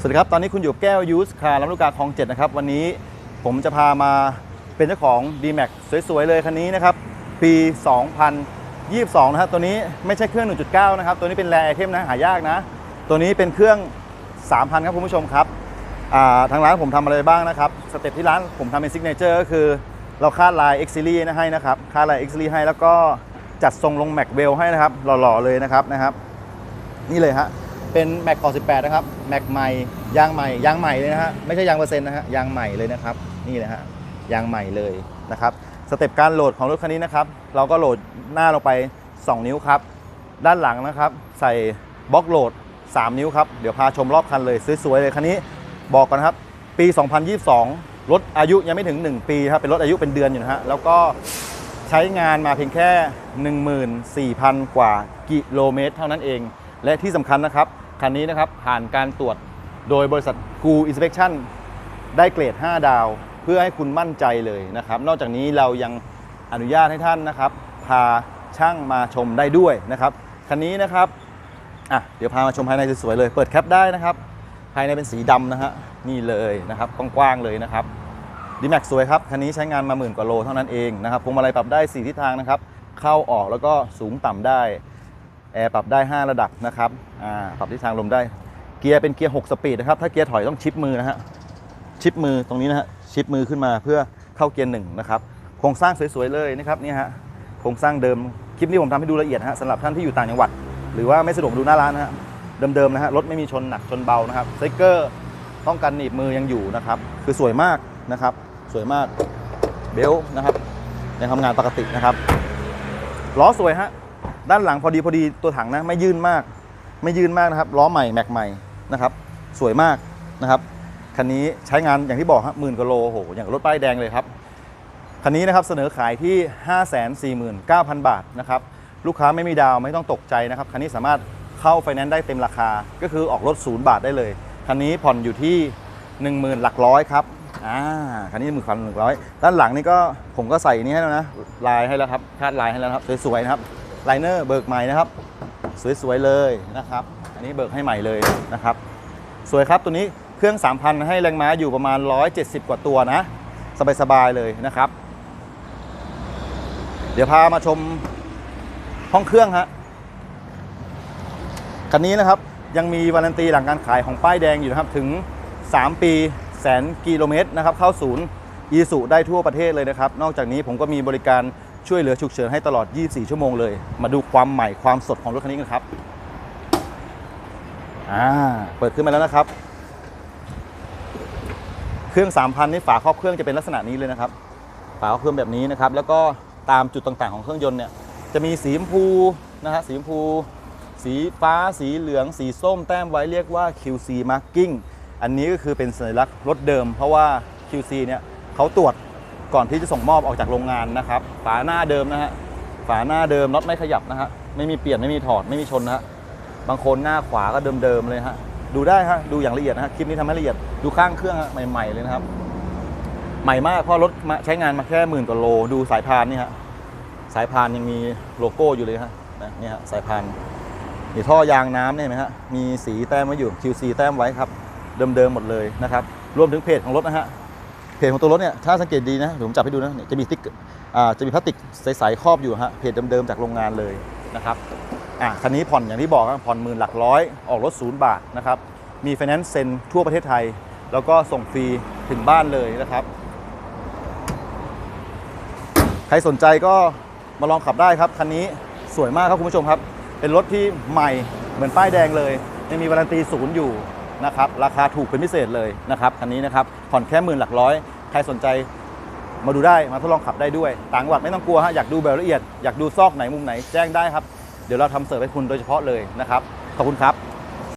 สวัสดีครับ ตอนนี้คุณอยู่แก้วยูสคาร์ลำลูกกาคลองเจ็ดนะครับ วันนี้ผมจะพามาเป็นเจ้าของ D-Max สวย ๆ เลยคันนี้นะครับ ปี 2022 นะครับ ตัวนี้ไม่ใช่เครื่อง 1.9 นะครับ ตัวนี้เป็นแรไอเทมนะ หายากนะ ตัวนี้เป็นเครื่อง 3,000 ครับคุณผู้ชมครับทางร้านผมทำอะไรบ้างนะครับ สเต็ปที่ร้านผมทำเป็นซิกเนเจอร์ก็คือ เราคาดลาย X Series นะให้นะครับ คาดลาย X Series ให้แล้วก็จัดทรงลง Mac w e l l ให้นะครับ หล่อ ๆ เลยนะครับนะครับ นี่เลยฮะ เป็นแม็กกอ18 นะครับแม็กใหม่ยางใหม่ยางใหม่เลยนะฮะไม่ใช่ยางเปอร์เซ็นต์นะฮะยางใหม่เลยนะครับนี่นะฮะยางใหม่เลยนะครับสเต็ปการโหลดของรถคันนี้นะครับ เราก็โหลดหน้าลงไป 2 นิ้วครับ ด้านหลังนะครับ ใส่บล็อกโหลด 3 นิ้วครับ เดี๋ยวพาชมรอบคันเลยสวยๆเลยคันนี้บอกก่อนนะครับ ปี 2022 รถอายุยังไม่ถึง 1 ปีครับเป็นรถอายุเป็นเดือนอยู่นะฮะแล้วก็ใช้งานมาเพียงแค่ 14,000 กว่ากิโลเมตร เท่านั้นเอง และที่สำคัญนะครับ คันนี้นะครับผ่านการตรวจโดยบริษัทกูอินสเป t ชั่นได้เกรด 5 ดาว เพื่อให้คุณมั่นใจเลยนะครับ นอกจากนี้เรายังอนุญาตให้ท่านนะครับ พาช่างมาชมได้ด้วยนะครับ คันนี้นะครับอะเดี๋ยวพามาชมภายในสวยๆเลย เปิดแคปได้นะครับ ภายในเป็นสีดำนะฮะนี่เลยนะครับกว้างๆเลยนะครับดีแม็กสวยครับ คันนี้ใช้งานมาหมื่นกว่าโลเท่านั้นเองนะครับพวงมาลัยปรับได้ 4 ทิศทางนะครับ เข้าออกแล้วก็สูงต่ำได้ แอร์ปรับได้ 5 ระดับนะครับอ่าปรับทิศทางลมได้ เกียร์เป็นเกียร์ 6 สปีดนะครับ ถ้าเกียร์ถอยต้องชิปมือนะฮะ ชิปมือตรงนี้นะฮะ ชิปมือขึ้นมาเพื่อเข้าเกียร์หนึ่งนะครับ โครงสร้างสวยๆเลยนะครับนี่ฮะ โครงสร้างเดิม คลิปนี้ผมทำให้ดูละเอียดนะฮะสำหรับท่านที่อยู่ต่างจังหวัด หรือว่าไม่สะดวกดูหน้าร้านนะฮะ เดิมๆนะฮะ รถไม่มีชนหนักชนเบานะครับสติ๊กเกอร์ป้องกันหนีบมือยังอยู่นะครับ คือสวยมากนะครับ สวยมาก เบลต์นะครับยังทำงานปกตินะครับ ล้อสวยฮะ ด้านหลังพอดีพอดีตัวถังนะไม่ยื่นมาก ไม่ยื่นมากนะครับล้อใหม่แม็กใหม่นะครับ สวยมากนะครับคันนี้ใช้งานอย่างที่บอกครับหมื่นกว่าโลโอ้โหอย่างรถป้ายแดงเลยครับคันนี้นะครับเสนอขายที่ 549,000 บาทนะครับลูกค้าไม่มีดาวไม่ต้องตกใจนะครับคันนี้สามารถเข้าไฟแนนซ์ได้เต็มราคา ก็คือออกรถศูนย์บาทได้เลยคันนี้ผ่อนอยู่ที่ 10,000 หลักร้อยครับอ่าคันนี้หมื่นคันหนึ่งร้อยด้านหลังนี่ก็ผมก็ใส่นี่ให้แล้วนะลายให้แล้วครับคาดลายให้แล้วครับสวยๆนะครับ ไลเนอร์เบิกใหม่นะครับ สวยๆเลยนะครับ อันนี้เบิกให้ใหม่เลยนะครับ สวยครับตัวนี้เครื่อง 3,000 ให้แรงม้าอยู่ประมาณ 170 กว่าตัวนะ สบายๆเลยนะครับ เดี๋ยวพามาชมห้องเครื่องฮะคันนี้นะครับยังมีวารันตีหลังการขายของป้ายแดงอยู่นะครับถึง 3 ปีแสนกิโลเมตรนะครับ เข้าศูนย์อีสุได้ทั่วประเทศเลยนะครับ นอกจากนี้ผมก็มีบริการ ช่วยเหลือฉุกเฉินให้ตลอด 24 ชั่วโมงเลย มาดูความใหม่ความสดของรถคันนี้กันครับ อ่า เปิดขึ้นมาแล้วนะครับ เครื่อง 3,000 นี่ฝาครอบเครื่องจะเป็นลักษณะนี้เลยนะครับ ฝาครอบเครื่องแบบนี้นะครับ แล้วก็ตามจุดต่างๆของเครื่องยนต์เนี่ย จะมีสีชมพูนะฮะ สีชมพู สีฟ้า สีเหลือง สีส้ม แต้มไว้เรียกว่า QC marking อันนี้ก็คือเป็นสัญลักษณ์รถเดิม เพราะว่า QC เนี่ยเขาตรวจ ก่อนที่จะส่งมอบออกจากโรงงานนะครับ ฝาหน้าเดิมนะฮะ ฝาหน้าเดิมน็อตไม่ขยับนะฮะ ไม่มีเปลี่ยนไม่มีถอดไม่มีชนนะฮะ บางคนหน้าขวาก็เดิมๆเลยฮะ ดูได้ฮะ ดูอย่างละเอียดนะฮะ คลิปนี้ทำให้ละเอียด ดูข้างเครื่องฮะใหม่ๆเลยนะครับ ใหม่มากเพราะรถมาใช้งานมาแค่หมื่นกว่าโล ดูสายพานนี่ฮะ สายพานยังมีโลโก้อยู่เลยฮะนะนี่ฮะสายพานนี่ท่อยางน้ำเนี่ยเห็นไหมฮะ มีสีแต้มไว้อยู่ QC แต้มไว้ครับ เดิมๆหมดเลยนะครับ รวมถึงเพจของรถนะฮะ เพจของตัวรถเนี่ยถ้าสังเกตดีนะเดี๋ยวผมจับให้ดูนะเนี่ยจะมีติ๊กจะมีพลาสติกใสๆครอบอยู่ฮะเพจเดิมๆจากโรงงานเลยนะครับอะคันนี้ผ่อนอย่างที่บอกครับผ่อนหมื่นหลักร้อยออกรถศูนย์บาทนะครับมีไฟแนนซ์เซ็นทั่วประเทศไทย แล้วก็ส่งฟรีถึงบ้านเลยนะครับ ใครสนใจก็มาลองขับได้ครับคันนี้สวยมากครับคุณผู้ชมครับ เป็นรถที่ใหม่เหมือนป้ายแดงเลยยังมีวารันตีศูนย์อยู่ นะครับราคาถูกเป็นพิเศษเลยนะครับคันนี้นะครับผ่อนแค่หมื่นหลักร้อยใครสนใจมาดูได้มาทดลองขับได้ด้วย ต่างจังหวัดไม่ต้องกลัวฮะอยากดูแบบละเอียดอยากดูซอกไหนมุมไหนแจ้งได้ครับ เดี๋ยวเราทำเสิร์ฟให้คุณโดยเฉพาะเลยนะครับขอบคุณครับ